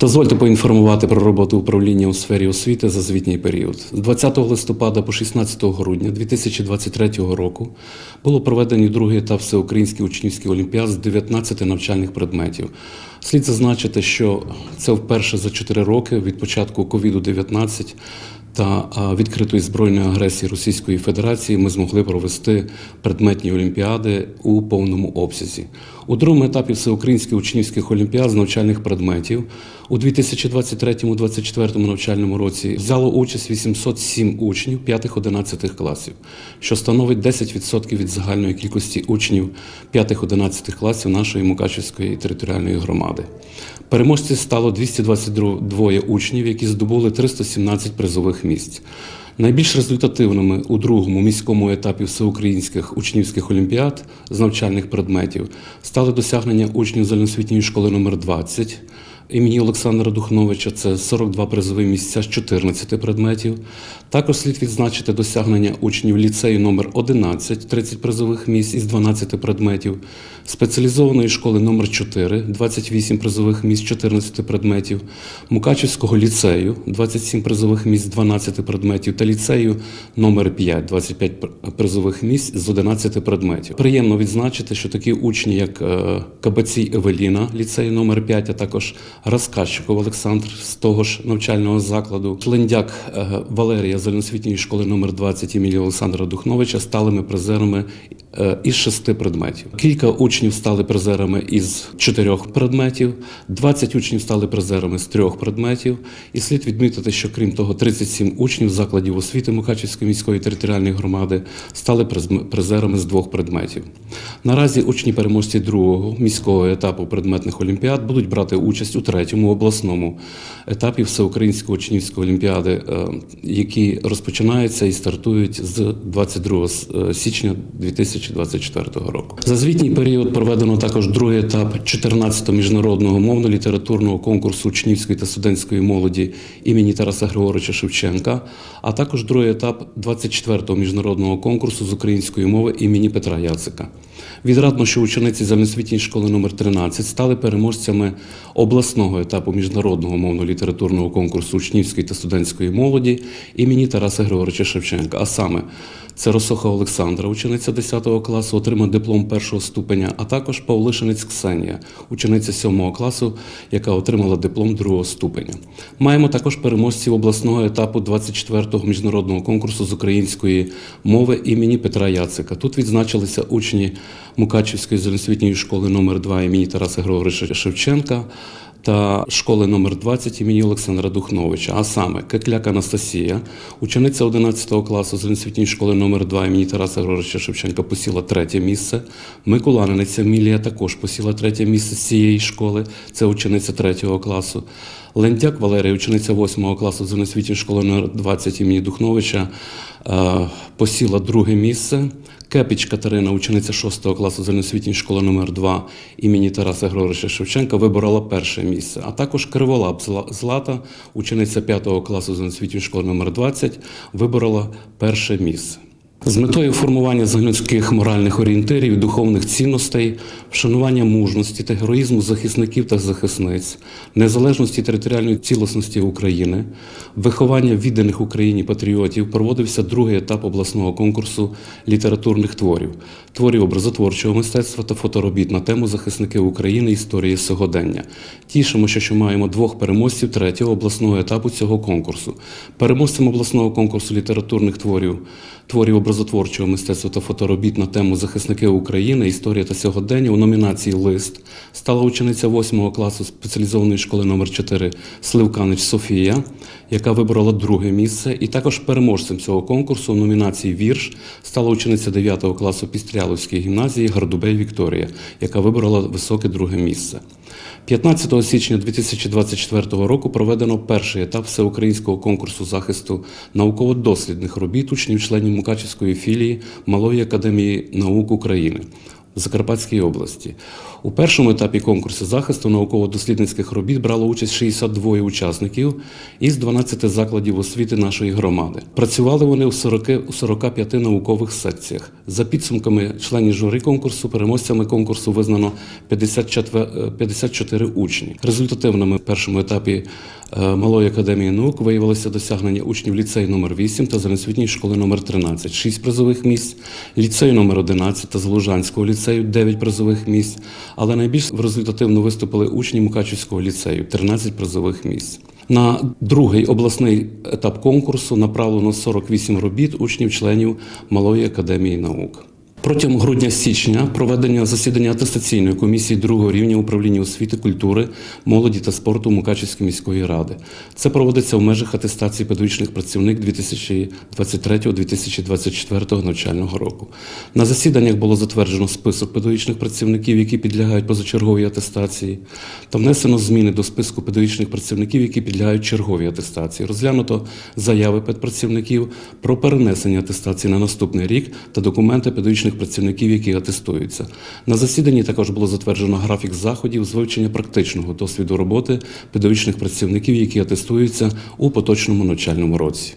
Дозвольте поінформувати про роботу управління у сфері освіти за звітній період. З 20 листопада по 16 грудня 2023 року було проведено другий етап Всеукраїнських учнівських олімпіад з 19 навчальних предметів. Слід зазначити, що це вперше за 4 роки від початку ковіду-19 та відкритої збройної агресії Російської Федерації ми змогли провести предметні олімпіади у повному обсязі. У другому етапі всеукраїнських учнівських олімпіад з навчальних предметів у 2023-2024 навчальному році взяло участь 807 учнів 5-11 класів, що становить 10% від загальної кількості учнів 5-11 класів нашої Мукачівської територіальної громади. Переможці стало 222 учнів, які здобули 317 призових місць. Найбільш результативними у другому міському етапі всеукраїнських учнівських олімпіад з навчальних предметів стали досягнення учнів загальноосвітньої школи номер 20 імені Олександра Духновича. Це 42 призові місця з 14 предметів. Також слід відзначити досягнення учнів ліцею номер 11 30 призових місць із 12 предметів, спеціалізованої школи номер 4 28 призових місць, 14 предметів, Мукачівського ліцею 27 призових місць, 12 предметів та ліцею номер 5 25 пр- призових місць з 11 предметів. Приємно відзначити, що такі учні, як е, Кабацій Евеліна, ліцею номер 5, а також Розказчиков Олександр з того ж навчального закладу, Шлендяк е, Валерія загальноосвітньої школи номер 20 імені Олександра Духновича сталими призерами із шести предметів. Кілька учнів стали призерами із чотирьох предметів, 20 учнів стали призерами з трьох предметів. І слід відмітити, що крім того, 37 учнів закладів освіти Мукачівської міської територіальної громади стали призерами з двох предметів. Наразі учні переможці другого міського етапу предметних олімпіад будуть брати участь у третьому обласному етапі Всеукраїнської учнівської олімпіади, е, які розпочинаються і стартують з 22 с- е, січня 2024 року. За звітній період проведено також другий етап 14-го міжнародного мовно-літературного конкурсу учнівської та студентської молоді імені Тараса Григоровича Шевченка, а також другий етап 24-го міжнародного конкурсу з української мови імені Петра Яцика. Відрадно, що учениці загальноосвітньої школи номер 13 стали переможцями обласного етапу міжнародного мовно-літературного конкурсу учнівської та студентської молоді імені Тараса Григоровича Шевченка. А саме це Росоха Олександра, учениця 10 класу, отримала диплом першого ступеня, а також Павлишинець Ксенія, учениця 7 класу, яка отримала диплом другого ступеня. Маємо також переможців обласного етапу 24-го міжнародного конкурсу з української мови імені Петра Яцика. Тут відзначилися учні Мукачівської загальноосвітньої школи номер 2 імені Тараса Григоровича Шевченка та школи номер 20 імені Олександра Духновича, а саме Кекляк Анастасія, учениця 11 класу загальноосвітньої школи номер 2 імені Тараса Григоровича Шевченка посіла третє місце. Миколаниниця Емілія також посіла третє місце з цієї школи. Це учениця 3 класу. Лентяк Валерія, учениця 8 класу загальноосвітньої школи номер 20 імені Духновича, е, посіла друге місце. Кепіч Катерина, учениця 6 класу загальноосвітньої школи номер 2 імені Тараса Григоровича Шевченка, виборола перше місце. А також Криволап Зла- Злата, учениця 5 класу загальноосвітньої школи номер 20, виборола перше місце. З метою формування загальнолюдських моральних орієнтирів і духовних цінностей, вшанування мужності та героїзму захисників та захисниць, незалежності територіальної цілісності України, виховання відданих Україні патріотів проводився другий етап обласного конкурсу літературних творів, творів образотворчого мистецтва та фоторобіт на тему захисники України історії сьогодення. Тішимося, що маємо двох переможців третього обласного етапу цього конкурсу. Переможцем обласного конкурсу літературних творів, творів образотворчого мистецтва та фоторобіт на тему захисники України, історія та сьогодення у номінації Лист стала учениця 8 класу спеціалізованої школи номер 4 Сливканич Софія, яка виборола друге місце. І також переможцем цього конкурсу у номінації Вірш стала учениця 9 класу Пістряловської гімназії Гардубей Вікторія, яка виборола високе друге місце. 15 січня 2024 року проведено перший етап всеукраїнського конкурсу захисту науково-дослідних робіт учнів-членів Мукачівської філії Малої академії наук України в Закарпатській області. У першому етапі конкурсу захисту науково-дослідницьких робіт брало участь 62 учасників із 12 закладів освіти нашої громади. Працювали вони у 40, у 45 наукових секціях. За підсумками членів журі конкурсу, переможцями конкурсу визнано 54, е, 54 учні. Результативними в першому етапі е, Малої академії наук виявилося досягнення учнів ліцею номер 8 та загальноосвітньої школи номер 13 6 призових місць, ліцею номер 11 та Залужанського ліцею 9 призових місць, але найбільш результативно виступили учні Мукачівського ліцею 13 призових місць. На другий обласний етап конкурсу направлено 48 робіт учнів-членів Малої академії наук. Протягом грудня-січня проведення засідання атестаційної комісії другого рівня управління освіти, культури, молоді та спорту Мукачівської міської ради. Це проводиться в межах атестації педагогічних працівник 2023-2024 навчального року. На засіданнях було затверджено список педагогічних працівників, які підлягають позачерговій атестації, та внесено зміни до списку педагогічних працівників, які підлягають черговій атестації. Розглянуто заяви педпрацівників про перенесення атестації на наступний рік та документи педагогічних працівників, які атестуються. На засіданні також було затверджено графік заходів з вивчення практичного досвіду роботи педагогічних працівників, які атестуються у поточному навчальному році.